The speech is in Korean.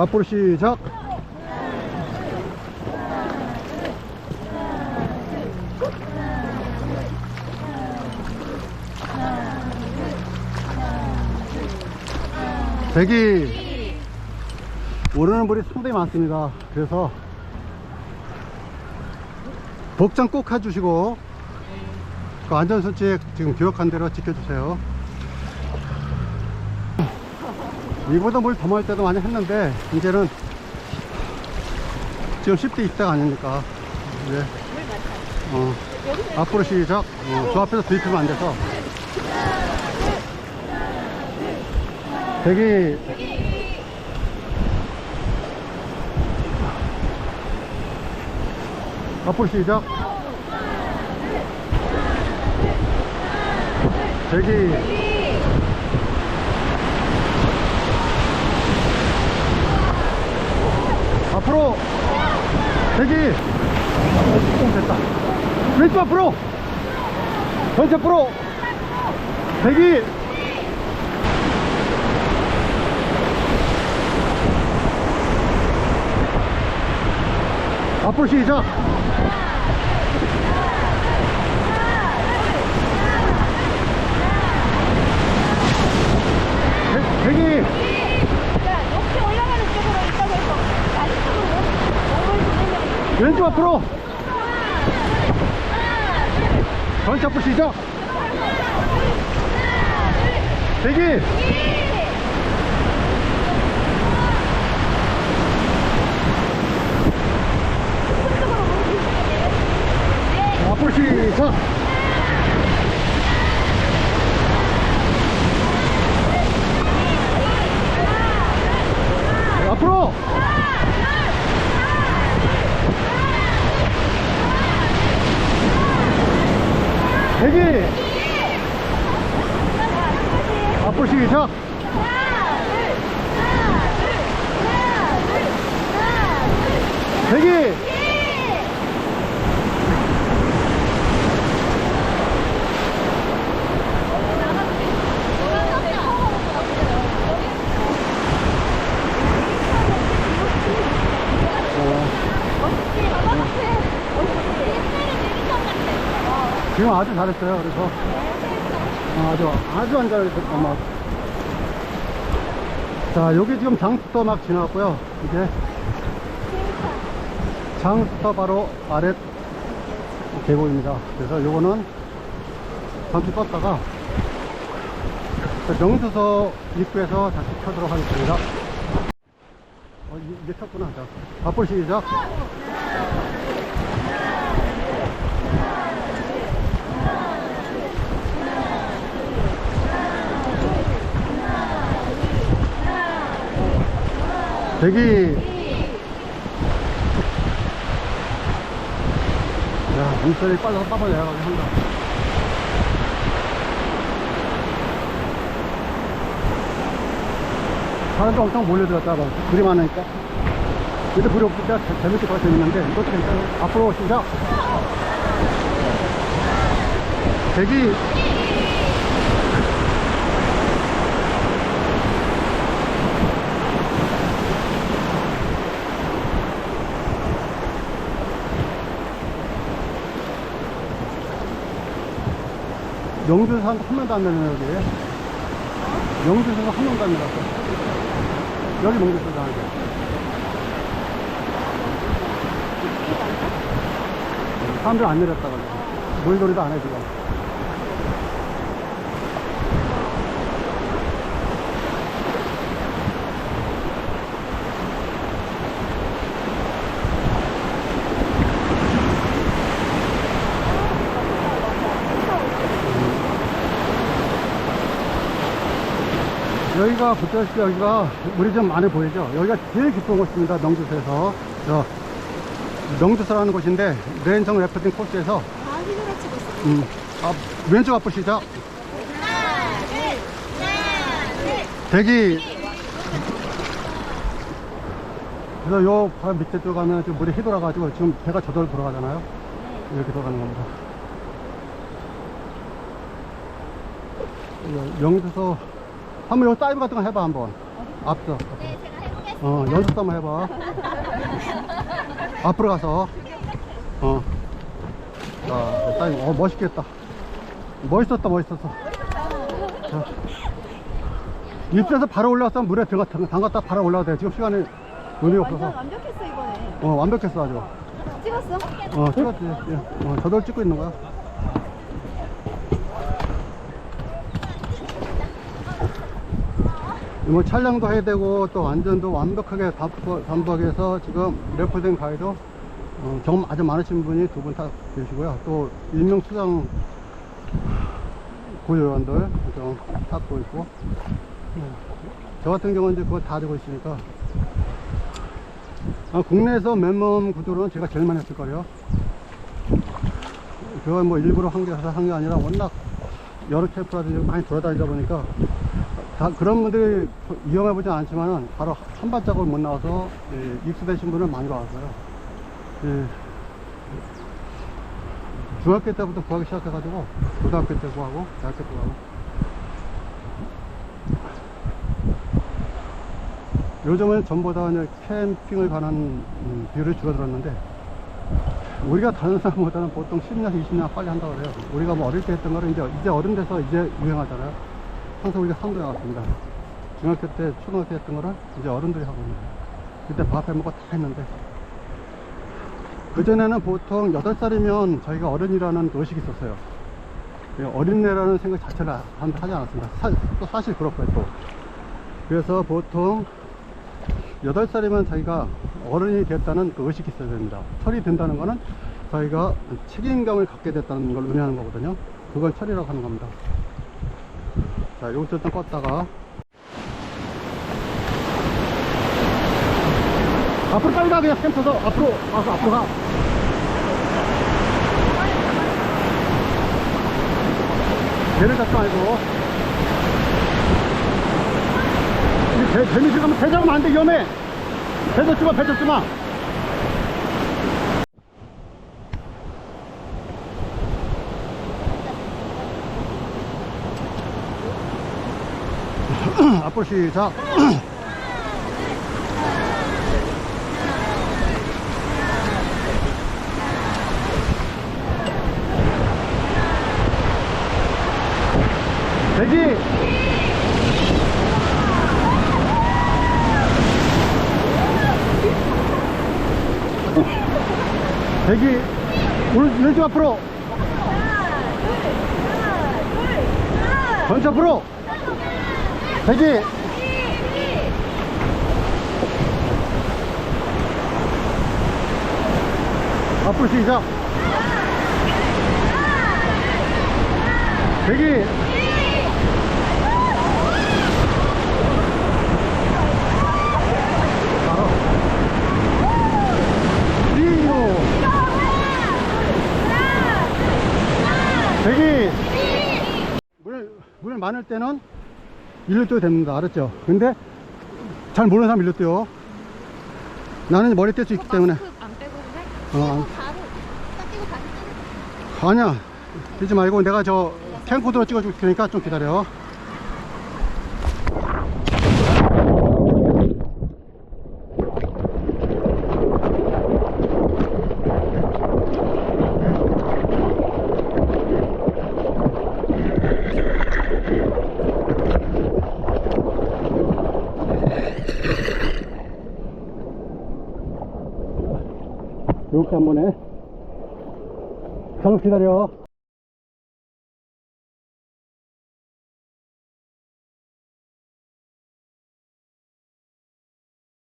앞으로 시작. 대기. 오르는 물이 상당히 많습니다. 그래서 복장 꼭 해주시고 그 안전수칙 지금 교육한 대로 지켜주세요. 이보다 물더 많을 때도 많이 했는데 이제는 지금 10대 입대가 아닙니까? 네. 어, 앞으로 시작. 어, 저 앞에서 들이키면 안 돼서. 대기. 앞으로 시작. 대기. 앞으로. 대기. 오 됐다. 왼쪽 앞으로. 전체 앞으로. 대기. 앞으로 시작 대- 대기 자, 높이 올라가는 쪽으로 있다고 해서 아래쪽으로 몸을 돌리면 왼쪽 앞으로. 전체 앞으로 시작. 대기. 앞으로 시작. 앞으로 대기 앞으로 시작. 대기 지금 아주 잘했어요. 그래서 어, 아주 아주 안 잘했어. 막. 자 여기 지금 장스터 막 지나갔고요. 이제 장스터 바로 아래 계곡입니다. 그래서 요거는 잠시 떴다가 명수서 입구에서 다시 켜도록 하겠습니다. 어, 이- 이제 켰구나. 자 앞으로 시작 대기 야 물살이 빨라서 빠져 내려가게 한다. 사람도 엄청 몰려들었다 봐 불이 많으니까 근데 때 재- 재밌게 더 재밌는데 이것도 괜찮아. 앞으로 시작 대기 영주에서 한, 한 명도 안 내는 여기. 영주에서 한 명도 안 내렸어 여기 영주에서 하는 게 사람들 안 내렸다고. 물놀이도 안 해 지금 여기가 보다시피 여기가 물이 좀 많이 보이죠? 여기가 제일 깊은 곳입니다 명주에서. 저 명주서라는 곳인데 랜성 래프팅 코스에서. 있어. 음, 아, 왼쪽 하나, 둘. 대기. 그래서 요 바로 밑에 들어가면 지금 물이 휘돌아가지고 지금 배가 저절로 돌아가잖아요? 이렇게 돌아가는 겁니다. 영주서 한번 요 다이브 같은 거 해봐 한번 앞서 네, 제가 해보겠습니다. 어, 연습 한번 해봐. 앞으로 가서. 어. 자, 됐다. 어, 멋있겠다. 멋있었다, 멋있었어. 자. 입수해서 바로 올라왔으면 물에 들어가, 담갔다 바로 올라와도 돼. 지금 시간이 의미 완전 없어서. 완벽했어 이번에. 어, 완벽했어, 아주. 찍었어? 어, 찍었지. 예. 어, 저절 찍고 있는 거야. 뭐 촬영도 해야 되고 또 안전도 완벽하게 담보해서 지금 래퍼딩 가이드 어, 경 아주 많으신 분이 두 분 다 계시고요. 또 일명 수장 고요원들 좀 찾고 있고 예. 저 같은 경우는 이제 그거 다 되고 있으니까 아, 국내에서 맨몸 구조로는 제가 제일 많이 했을 거예요. 그건 뭐 일부러 한 게 아니라 워낙 여러 캠프라든지 많이 돌아다니다 보니까 다 그런 분들이 위험해 보진 않지만은 바로 한 발자국 못 나와서 예, 익숙되신 분은 많이 와서요. 예, 중학교 때부터 구하기 시작해가지고 고등학교 때 구하고 대학교 때 구하고 요즘은 전보다 이제 캠핑을 관한 음, 비율이 줄어들었는데 우리가 다른 사람보다는 보통 10년, 20년 빨리 한다고 그래요. 우리가 뭐 어릴 때 했던 거를 이제, 이제 어른 돼서 이제 유행하잖아요. 항상 우리가 상도해 왔습니다. 중학교 때, 초등학교 때 했던 거를 이제 어른들이 하고 있는 거예요. 그때 밥 해 먹고 다 했는데. 그전에는 보통 8살이면 저희가 어른이라는 의식이 있었어요. 예, 어린애라는 생각 자체를 하- 하지 않았습니다. 사, 또 사실 그렇고요, 또. 그래서 보통 8살이면 저희가 어른이 됐다는 그 의식이 있어야 됩니다. 철이 든다는 거는 저희가 책임감을 갖게 됐다는 걸 의미하는 거거든요. 그걸 철이라고 하는 겁니다. 자, 여기서 일단 껐다가 앞으로 빨리 가, 그냥 캠 쳐서 앞으로, 와서 앞으로 가. 배를 잡지 말고. 이 배, 배 밑에 가면 배 잡으면 안 돼, 위험해. 배 잡지 마, 배 잡지 마. 앞으로 시작. 대기! 대기! 오늘 왼쪽 앞으로! 전체 앞으로! 대기! 앞으로 시작! 대기! 대기 물, 물 많을 때는 일로 뛰어도 됩니다. 알았죠? 근데 잘 모르는 사람 일로 뛰어 나는 머리 뗄 수 있기 때문에. 안 빼고 그래? 어, 바로 아니야. 뛰지 말고 내가 저 캠코더로 찍어줄 테니까 좀 기다려 이렇게 한번 해. 잠깐 기다려.